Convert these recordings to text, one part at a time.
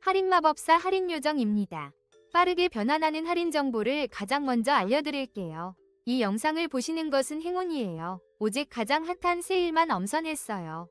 할인마법사 할인요정입니다. 빠르게 변환하는 할인 정보를 가장 먼저 알려드릴게요. 이 영상을 보시는 것은 행운이에요. 오직 가장 핫한 세일만 엄선했어요.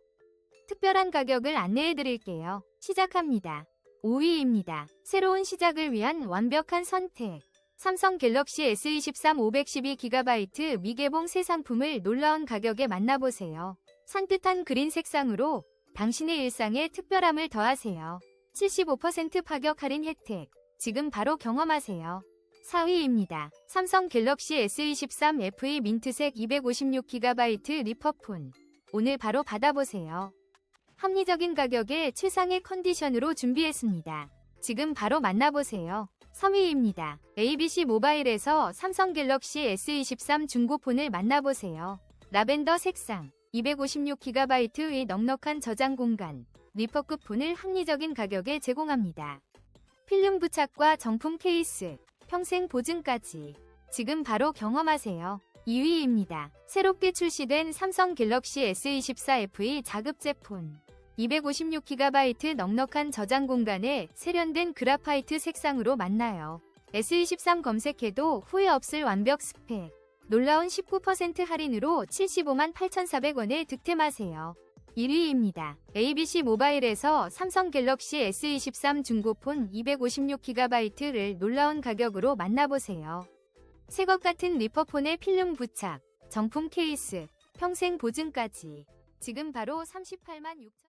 특별한 가격을 안내해드릴게요. 시작합니다. 5위입니다. 새로운 시작을 위한 완벽한 선택. 삼성 갤럭시 S23 512GB 미개봉 새 상품을 놀라운 가격에 만나보세요. 산뜻한 그린 색상으로 당신의 일상에 특별함을 더하세요. 75% 파격 할인 혜택. 지금 바로 경험하세요. 4위입니다. 삼성 갤럭시 S23 FE 민트색 256GB 리퍼폰. 오늘 바로 받아보세요. 합리적인 가격에 최상의 컨디션으로 준비했습니다. 지금 바로 만나보세요. 3위입니다. ABC 모바일에서 삼성 갤럭시 S23 중고폰을 만나보세요. 라벤더 색상, 256GB의 넉넉한 저장 공간, 리퍼급 폰을 합리적인 가격에 제공합니다. 필름 부착과 정품 케이스, 평생 보증까지. 지금 바로 경험하세요. 2위입니다. 새롭게 출시된 삼성 갤럭시 S24 FE 자급제 폰. 256GB 넉넉한 저장 공간에 세련된 그라파이트 색상으로 만나요. S23 검색해도 후회 없을 완벽 스펙. 놀라운 19% 할인으로 75만 8,400원에 득템하세요. 1위입니다. ABC 모바일에서 삼성 갤럭시 S23 중고폰 256GB를 놀라운 가격으로 만나보세요. 새 것 같은 리퍼폰의 필름 부착, 정품 케이스, 평생 보증까지. 지금 바로 38만 6천